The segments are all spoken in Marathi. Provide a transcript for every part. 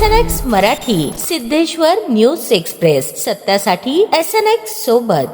S N X Marathi Siddheshwar news express. सत्यासाठी S N X सोबत.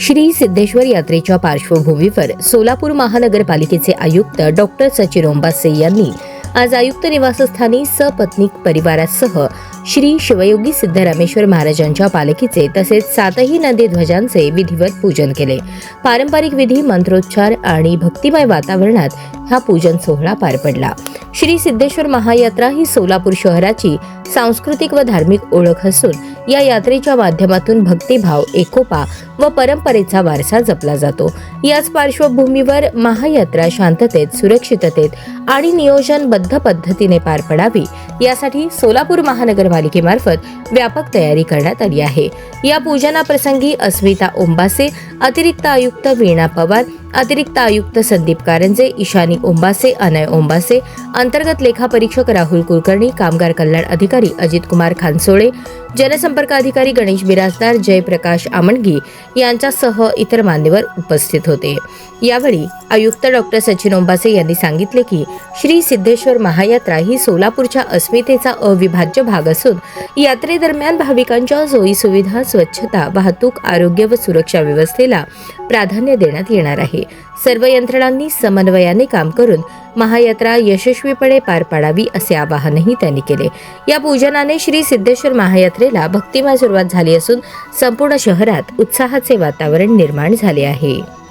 श्री सिद्धेश्वर यात्रेच्या पार्श्वभूमीवर सोलापूर महानगरपालिकेचे आयुक्त डॉक्टर सचिन ओंबासे यांनी आज आयुक्त निवासस्थानी सपत्नीक परिवारासह श्री शिवयोगी सिद्धरामेश्वर महाराजांच्या पालखीचे तसेच सातही नदी ध्वजांचे विधिवत पूजन केले. पारंपरिक विधी मंत्रोच्चार आणि भक्तिमय वातावरणात हा पूजन सोहळा पार पडला. श्री सिद्धेश्वर महायात्रा ही सोलापूर शहराची सांस्कृतिक व धार्मिक ओळख असून या यात्रेच्या माध्यमातून भक्तिभाव एकोपा व परंपरेचा वारसा जपला जातो. याच पार्श्वभूमीवर महायात्रा शांततेत सुरक्षिततेत आणि नियोजनबद्ध पद्धतीने पार पडावी यासाठी सोलापूर महानगरपालिकेमार्फत व्यापक तयारी करण्यात आली आहे. या पूजनाप्रसंगी अस्मिता ओंबासे अतिरिक्त आयुक्त वीणा पवार अतिरिक्त आयुक्त संदीप कारंजे ईशानी ओंबासे अनय ओंबासे अंतर्गत लेखापरीक्षक राहुल कुलकर्णी कामगार कल्याण अधिकारी अजित कुमार खानसोळे जनसंपर्क अधिकारी गणेश बिराजदार जयप्रकाश आमणगी यांच्यासह इतर मान्यवर उपस्थित होते. यावेळी आयुक्त डॉक्टर सचिन ओंबासे यांनी सांगितले की श्री सिद्धेश्वर महायात्रा ही सोलापूरच्या अस्मितेचा अविभाज्य भाग असून यात्रेदरम्यान भाविकांच्या सोयीसुविधा स्वच्छता वाहतूक आरोग्य व सुरक्षा व्यवस्थेला प्राधान्य देण्यात येणार आहे. आहे सर्व यंत्रणांनी समन्वयाने काम करून महायात्रा यशस्वीपणे पार पाडावी असे आवाहनही त्यांनी केले. या पूजनाने श्री सिद्धेश्वर महायात्रेला भक्तिमय सुरुवात झाली असून संपूर्ण शहरात उत्साहाचे वातावरण निर्माण झाले आहे.